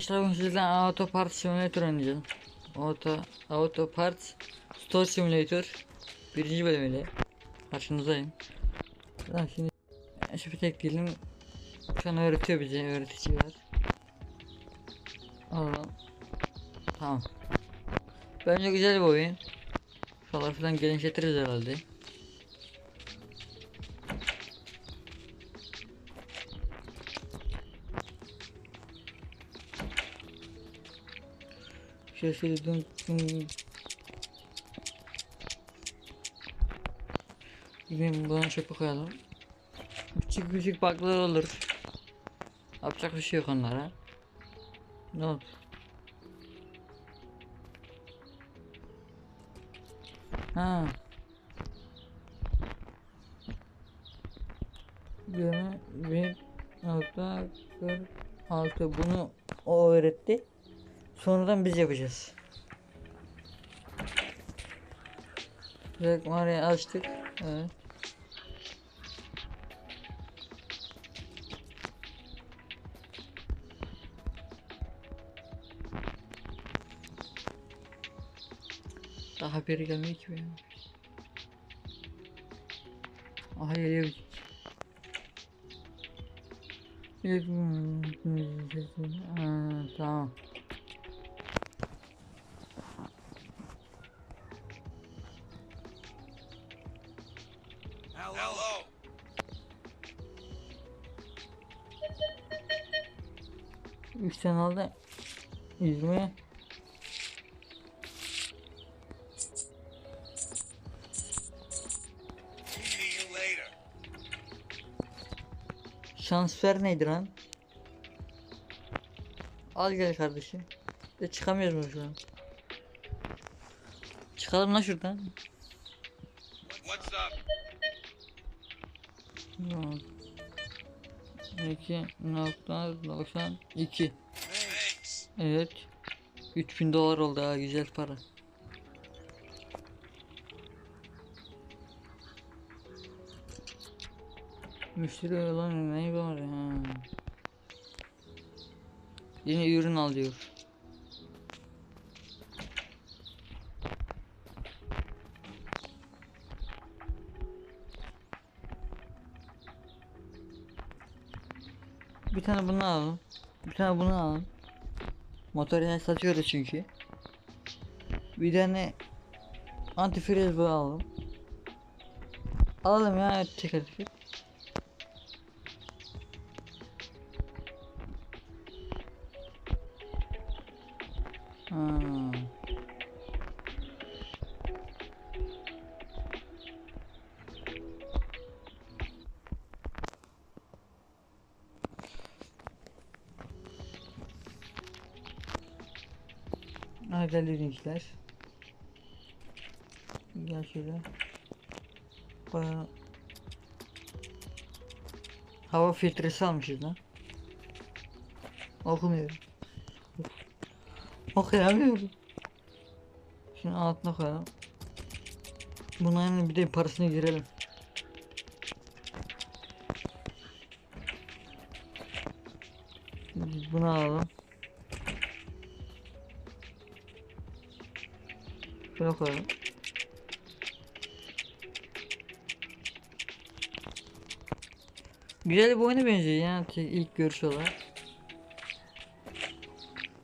Arkadaşlar bugün sizden Auto Parts Simulator oynayacağım. Auto, Auto Parts Store Simulator birinci bölümüyle karşınızdayım. Tamam şimdi şu tek diyelim şu an öğretiyor bize öğretici var. Allah. Tamam. Bence güzel bir oyun. Falan genişletiriz herhalde. Şaşırdım. Bugün buna çöpe koyalım. Küçük küçük bug'lar olur. Yapacak bir şey yok onlara. Ne oldu? Ha. Yirmi bir nokta kırk altı bunu o öğretti. Sonradan biz yapacağız. Direkt Maria'yı açtık. Evet. Daha biri gelmiyor ki benim. Aha geliyor. Yok, Aa, tamam. See you later. Şansfer neydi lan? Al gel kardeşim. De çıkamıyoruz şu an? Çıkalım lan şuradan. What's up? İki nokta doksan iki. Thanks. Evet. 3000 dolar oldu ha güzel para. Müşteri olan ne var ya? Yine ürün al diyor. Bir tane bunu alalım. Bir tane bunu alalım. Motor yağı satıyoruz çünkü. Bir tane antifriz bu alalım. Ya teker teker. Ha. Geldi linkler. Gel şöyle. Bayağı... Hava filtresi almışız lan. Okumuyorum. Okuyamıyorum. Şunu altına koyalım. Bunların bir de parasını girelim. Bunu alalım. Şuna koyalım. Güzel bir oyuna benziyor yani ilk görüş olarak.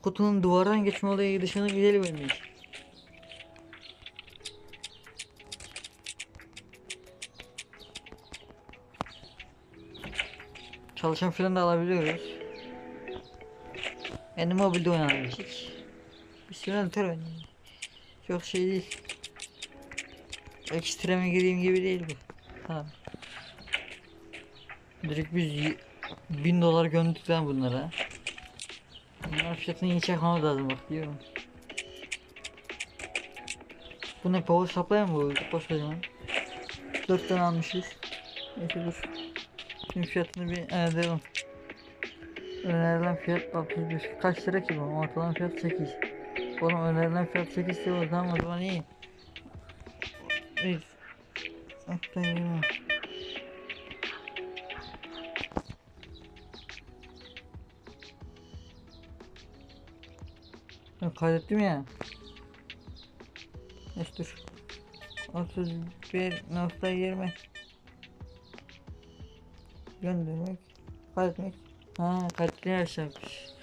Kutunun duvardan geçme olayı dışında güzel bir. Çalışan filan da alabiliyoruz. Yani mobilde oynayabilecek. Bir simülatör oynayayım. Çok şey değil. Ekstreme gireyim gibi değil bu. Tamam. Direkt biz y- bin dolar gömdük lan bunlara. Bunlar fiyatını iyi çakmamız lazım bak diyorum. Bu ne power supply mı bu? Boş ver lan. 4 tane almışız. Neyse dur. Şimdi fiyatını bir ayarlayalım. Önerilen fiyat 61. Kaç lira ki bu? Ortalama fiyat 8. Oğlum önerilen fiyat 8 lira o zaman o zaman iyi. Evet. Hatta iyi. Ben kaydettim ya. Neyse dur. 31.20 Göndermek Kaydetmek Ha kaydettiğini yaşamış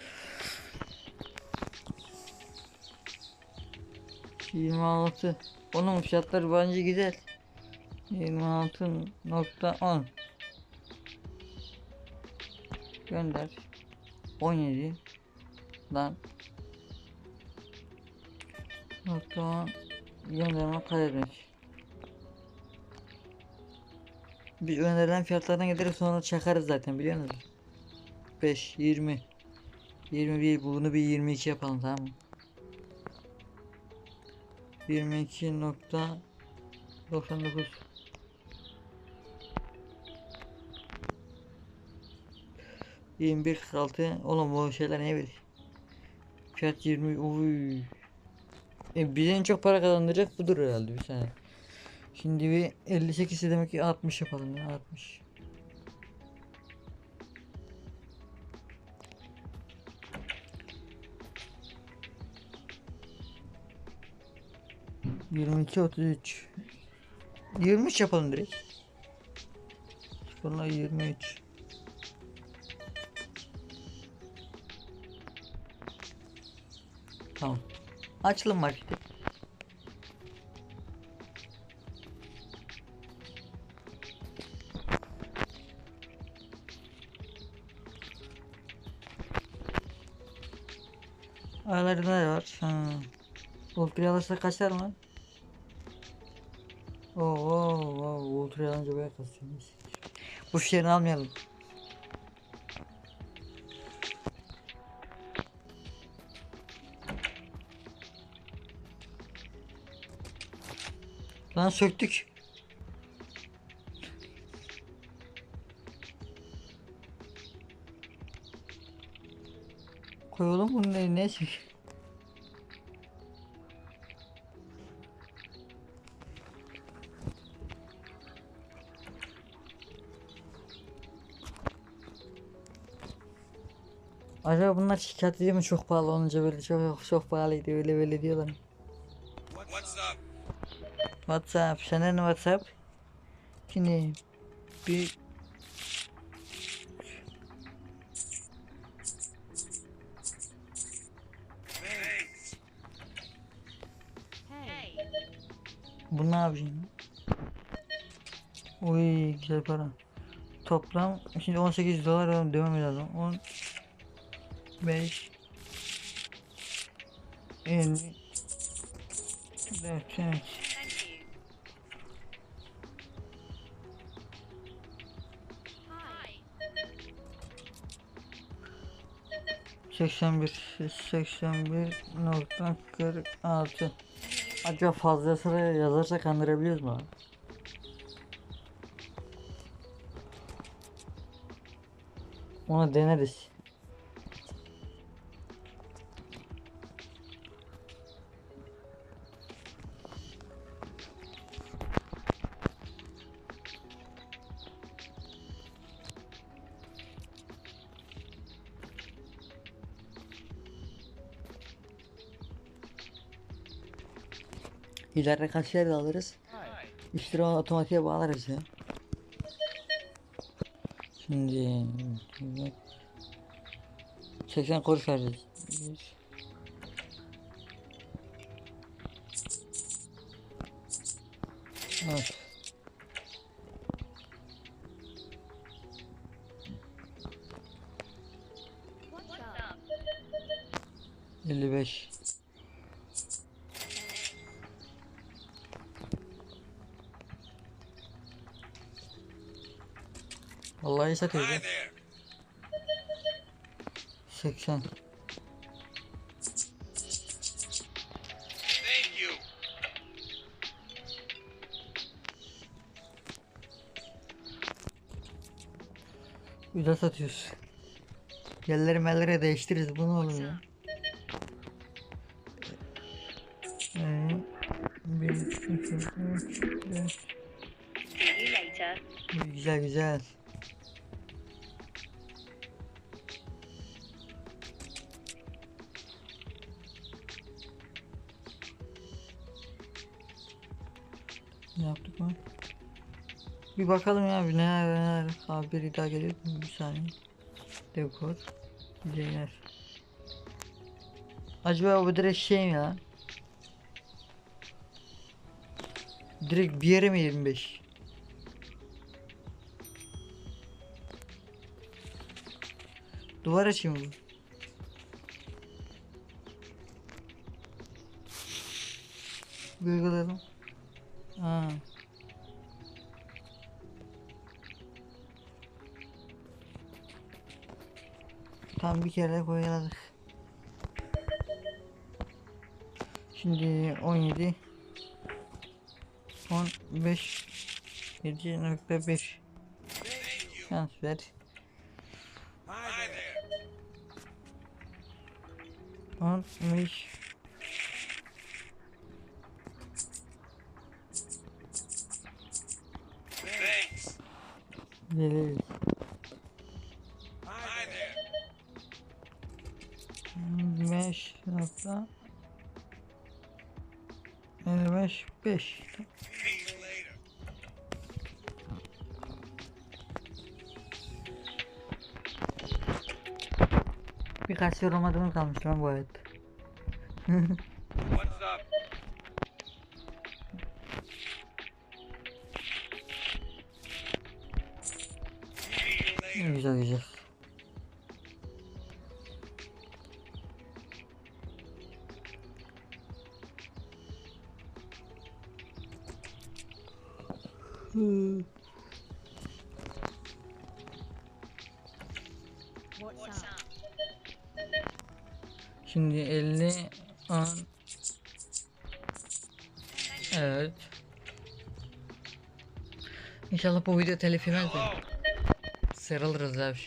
26 Onun fiyatları bence güzel. 26.10 Gönder. 17 Lan. Nokta on. Gönderme kaydetmek. Bir önerilen fiyatlardan giderek sonra çakarız zaten biliyor musunuz? 5, 20, 21 bunu bir 22 yapalım tamam mı? 22 nokta 99 21 46 oğlum bu şeyler ne bilir Fiyat 20 uy e, bize en çok para kazandıracak budur herhalde bir sene. Şimdi bir 58 ise demek ki 60 yapalım ya 60. Yirmi iki otuz üç. Yirmi üç yapalım direkt. Yirmi üç. Tamam. Açalım marketi. Aralarında var? Ha. Ultra alırsa kaçar mı? Oo, oo, oo, ultra alınca böyle kasıyormuş. Bu şeyini almayalım. Lan söktük. Koyalım bunun eline sök. Acaba bunlar şikayet ediyor mu çok pahalı olunca böyle çok çok pahalıydı öyle böyle diyorlar. What's up? WhatsApp, senden WhatsApp. Şimdi bir bu ne yapayım? Uy güzel para. Toplam şimdi 18 dolar devam lazım. 10 5 50 4 evet. Thank you. Hi. 81 81.46 Acaba fazla sıra yazarsa kandırabiliyoruz mu? Onu deneriz. İleride kasiyer de alırız. İşleri otomatiğe bağlarız ya. Şimdi 80 kuruş vereceğiz. Evet. What's up? Vallahi there. 80. Thank you. Güzel satıyoruz. Yerleri melleri değiştiririz bunu oğlum ya. Ee, bir, iki, üç, dört. Güzel güzel. Yaptık mı? Bir bakalım ya bir neler neler. Abi biri daha geliyor. Bir saniye. Kod. Diğer. Acaba bu direkt şey mi ya? Direkt bir yere mi 25? Duvar açayım mı? Gırgıladım. Ha. Tam bir kere koyaladık. Şimdi 17 15 7.5 Şans ver. Hi Hi there. 5 nokta 55 5 See you later. Birkaç yorulmadığım kalmış lan bu hayatta. Şimdi 50 10 Evet. İnşallah bu video telif yemez de. Sarılırız abi.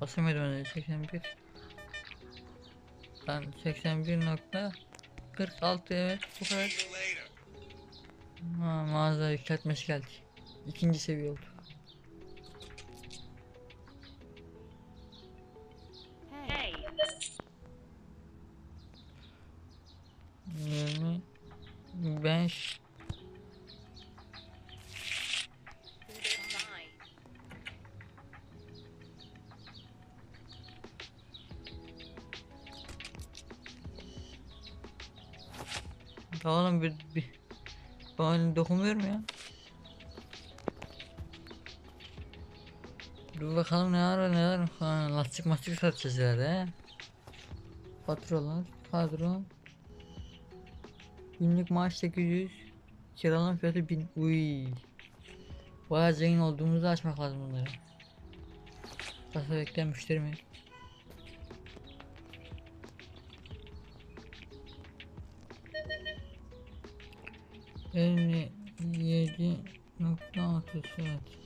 Basamıyordum öyle 81. Ben 81.46 evet bu kadar. Ha, mağaza yükseltmesi geldi. İkinci seviye oldu. Hey. 20 5 Goodbye. Oğlum bir, bir ben dokunmuyorum ya. Dur bakalım ne var ne var. Ha, lastik mastik satacağız herhalde. he. Faturalar, kadro. Günlük maaş 800. Kiralama fiyatı 1000. Uy. Bayağı zengin olduğumuzu açmak lazım bunları. Kasa bekleyen müşteri mi? Elli yedi nokta otuz evet.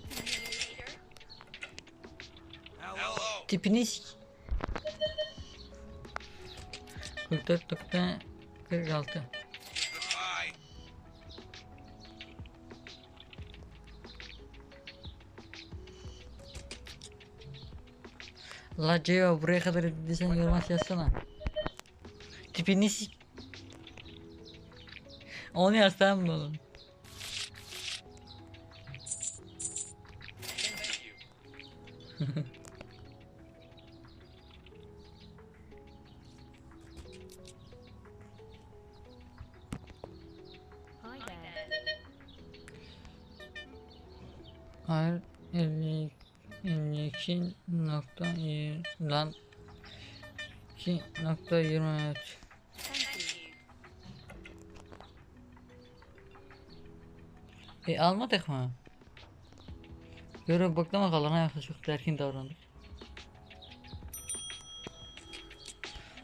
Tipiniz 44 nokta 46 Goodbye. La Ceo buraya kadar dediysen yoruma yazsana. Tipiniz Onu yaz tamam mı oğlum? Nokta 23 Thank you. E almadık mı? Göre baklama kalan ayakta çok erken davrandık.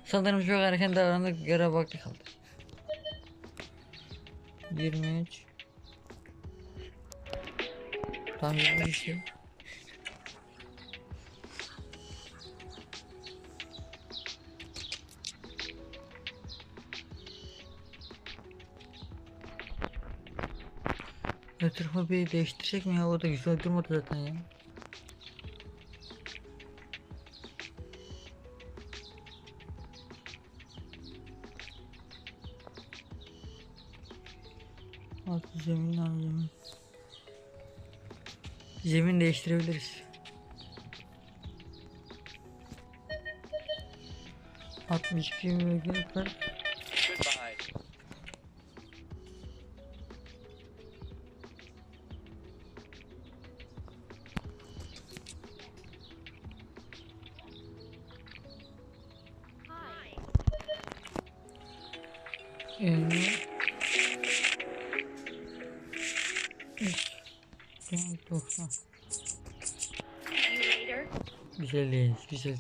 Sanırım çok erken davrandık göre baktık kaldı. 23 Tam 23 ya. etrafını bir değiştirecek mi ya? O da güzel durmadı zaten ya. Alt zemin zemin. Zemin değiştirebiliriz. Altmış bir bölge yapar. 50 3 90 See you later. Güzel değil, güzel.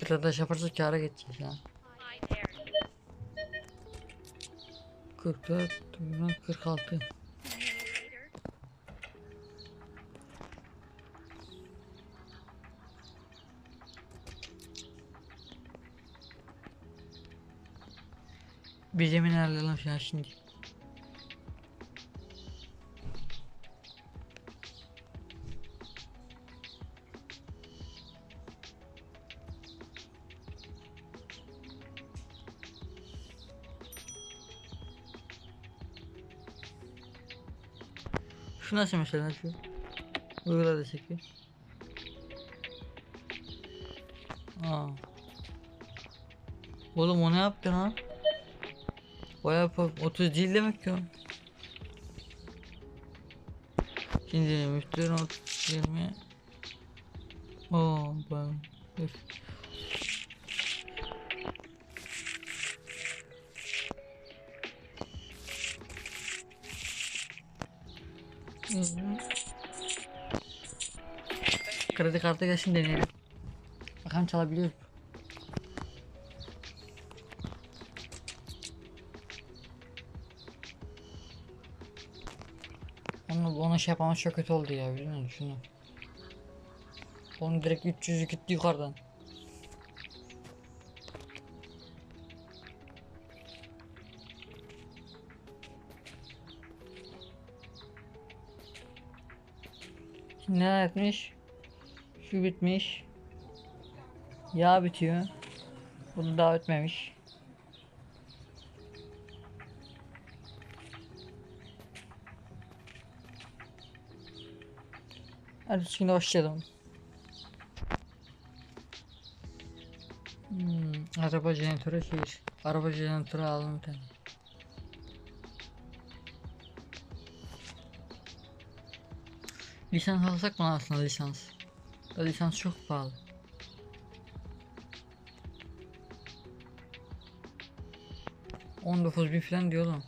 Bir arkadaş yaparsak kâra geçeceğiz ha. Hi there. 44, 46. Bir ayarlayalım şu an şimdi. Şu nasıl mesela şu? Uygula desek ki. Aa. Oğlum o ne yaptı lan? Bayağı pa- 30 değil demek o. Şimdi müşteri not 20 Oo ben. Kredi kartı gelsin deneyelim. Bakalım çalabiliyor. Şey yapmamız çok kötü oldu ya biliyor musun şunu. Onu direkt 300 gitti yukarıdan. Ne etmiş? Şu bitmiş. Yağ bitiyor. Bunu daha bitmemiş. Hadi şimdi başlayalım. Hmm, araba jeneratörü şey. Araba jeneratörü alalım tane. Lisans alsak mı aslında lisans? Da lisans çok pahalı. On dokuz bin falan diyor.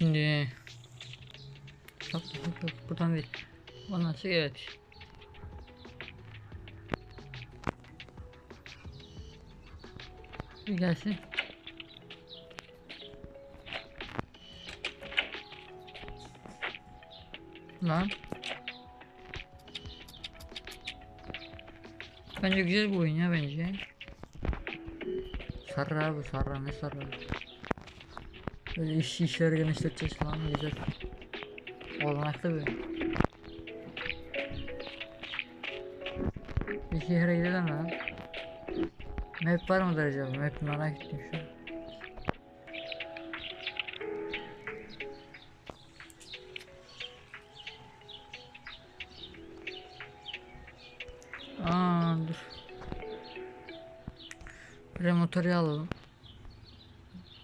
Şimdi Yok yok yok buradan değil. Ondan sonra evet. Bir gelsin. Lan. Bence güzel bir oyun ya bence. Sarı abi sarı ne sarı. Böyle iş işleri genişleteceğiz falan güzel. Olanaklı bir. Bir şehre gidelim lan. Map var mıdır acaba? Map merak ettim şu an. Aa dur. Fren motoru alalım.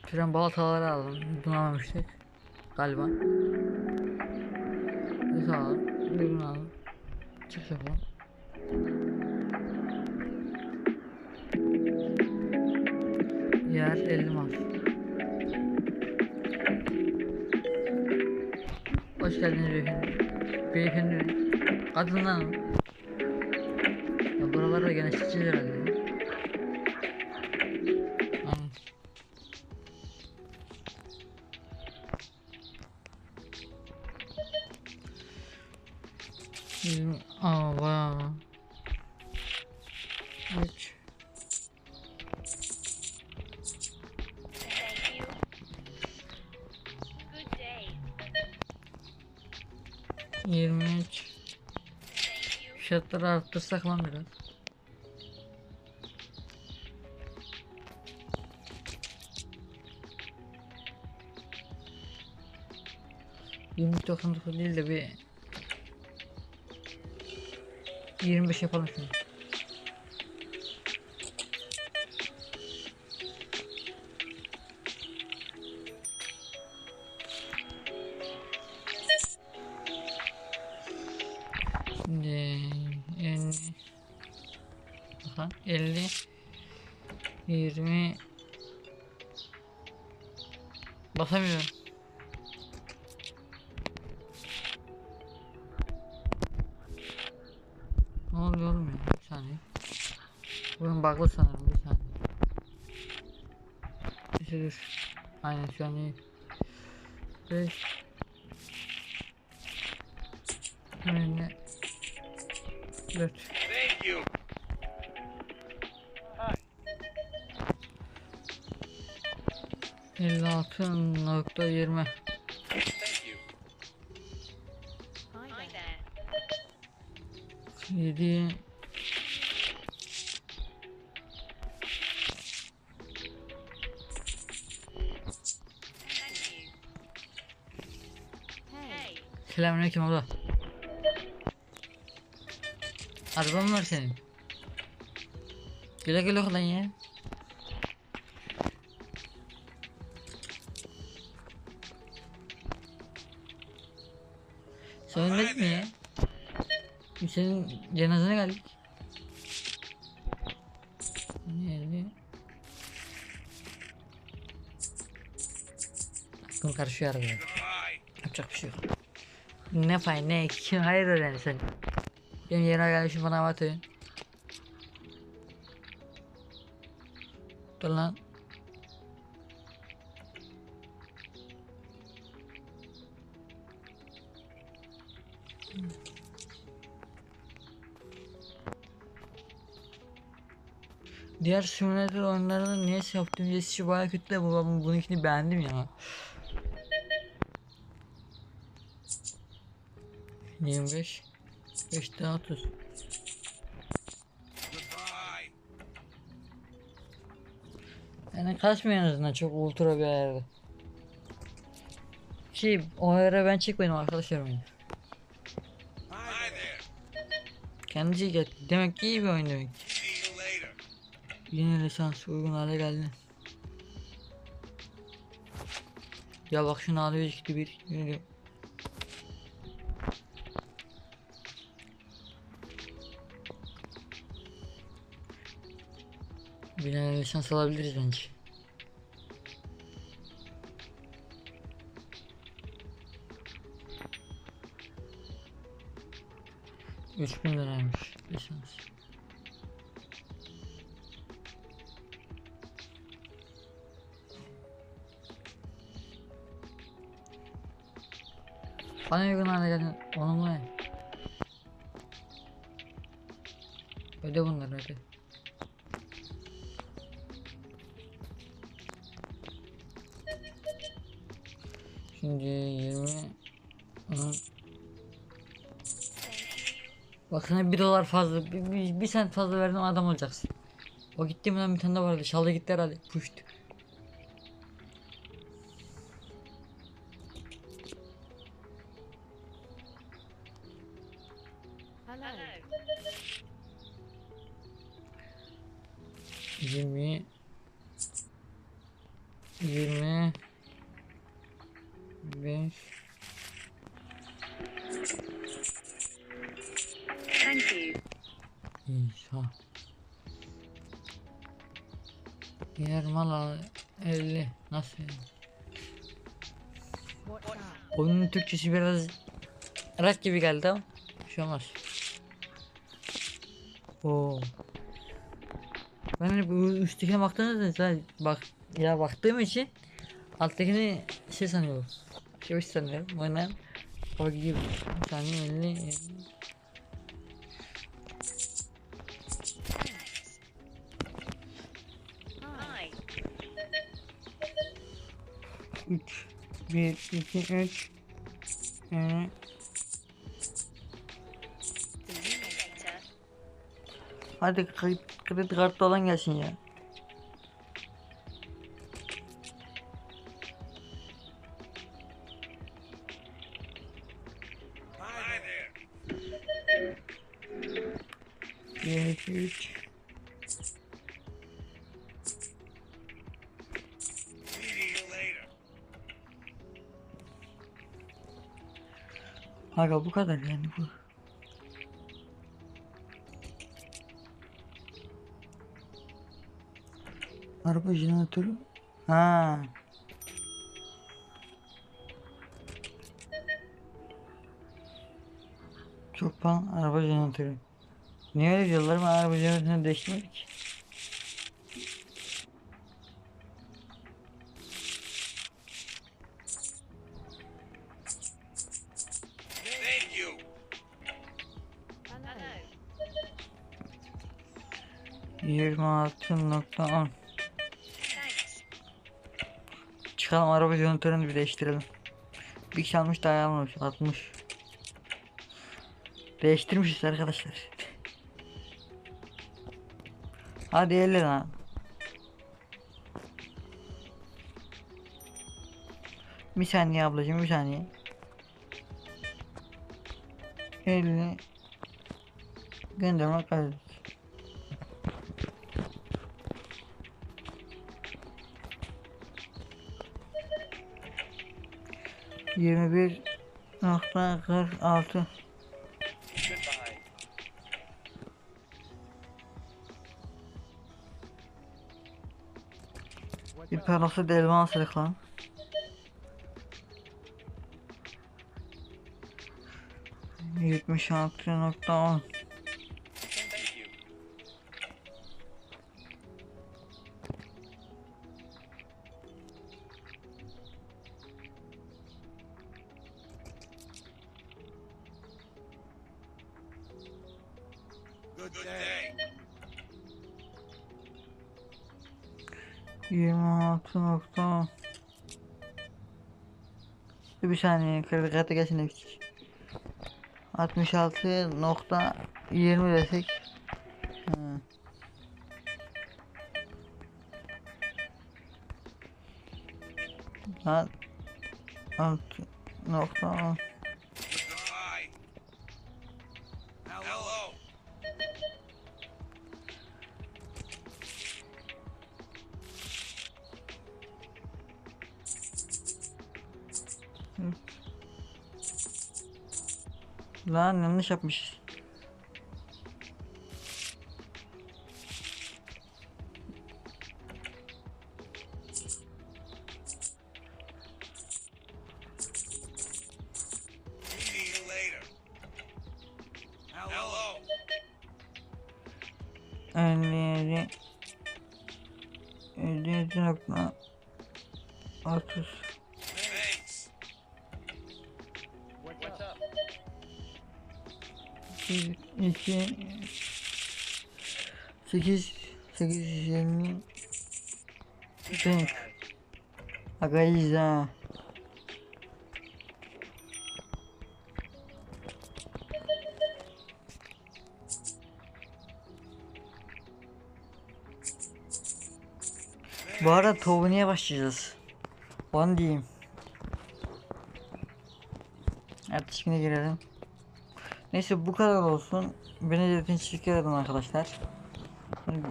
Fren balataları alalım. Bunu almamıştık. Galiba. Biz alalım. Bir bunu alalım. Çık yapalım. Yer 50 mal. Hoş geldiniz beyefendi. Beyefendi. Kadın lan. o. Ya buraları da genişleteceğiz herhalde. Day. 23. Thank you. Fiyatları arttırsak lan biraz. Yirmi doksan dokuz değil de bir 25 yapalım şunu. Basamıyorum. Ne oluyor oğlum ya? Bir saniye. Bunun bug'lı sanırım bir saniye. Neyse dur. Aynen şu an iyi. 5 Önüne 4 56.20 7 Selamünaleyküm abla. Araban var senin. Güle güle kullan ya. Senin cenazene geldik. Nerede? Aklım karışıyor. Goodbye. Yapacak bir şey yok. Ne pay ne kim hayır öğren sen. Benim yerime gelmişim bana atıyorsun. Dur lan. Diğer simülatör oyunlarında niyeyse yaptığım geçişi baya kötü de bu bununkini beğendim ya. 25 5 daha 30 Goodbye. Yani kasmıyor en azından çok ultra bir ayarda. Şey o ayara ben çekmedim arkadaşlar oyunu. Kendisi geldi. Demek ki iyi bir oyun demek. Later. Yeni lisans uygun hale geldi. Ya bak şunu alıyor işte bir. Bir tane lisans alabiliriz bence. Üç bin liraymış lisans. Bana uygun hale geldin. Onunla ne? Öde bunları öde. Şimdi 20 Onun Bak sana 1 dolar fazla, bir, bir, bir sent fazla verdim adam olacaksın. O gitti mi lan bir tane daha vardı. Şalda gitti herhalde. Puşt. Rat gibi geldi ama bir şey olmaz. Oo. Ben hani bu üsttekine baktığınızda bak ya baktığım için alttakini şey sanıyorum. Şey sanıyorum. Oynayan o gibi. Bir saniye 50 50. Hi. 3 1 2 Hadi kre- kredi kartı olan gelsin ya. Hi there. 1, 2, 3. Meeting you later. Aga bu kadar yani bu. Araba jeneratörü. Ha. Çok pahalı araba jeneratörü. Niye öyle ben araba jeneratörünü değiştirmedik. ki. Thank you. Hello. 26.10 Çıkalım araba jönetörünü bir. Bir kişi almış daha almamış. 60. Değiştirmişiz arkadaşlar. Hadi elle lan. Bir saniye ablacığım bir saniye. Elini göndermek lazım. 21.46 Bir parası delvan alsaydık lan. Yetmiş altı nokta on. Nokta Bir saniye kredi kartı gelsin eksik. 66 nokta 20 desek. Ha. Lan 6 nokta Lan yanlış yapmışız. 57 57 nokta 30 2 8 820 Denk Agayız ha Bu arada Tobani'ye başlayacağız. Onu diyeyim. Ertesi güne girelim. Neyse bu kadar olsun. Beni için teşekkür ederim arkadaşlar.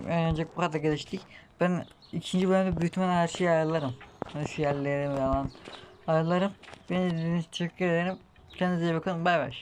Önce bu kadar geliştik. Ben ikinci bölümde ihtimalle her şeyi ayarlarım. Hani şu yerleri falan ayarlarım. Beni için teşekkür ederim. Kendinize iyi bakın. Bay bay.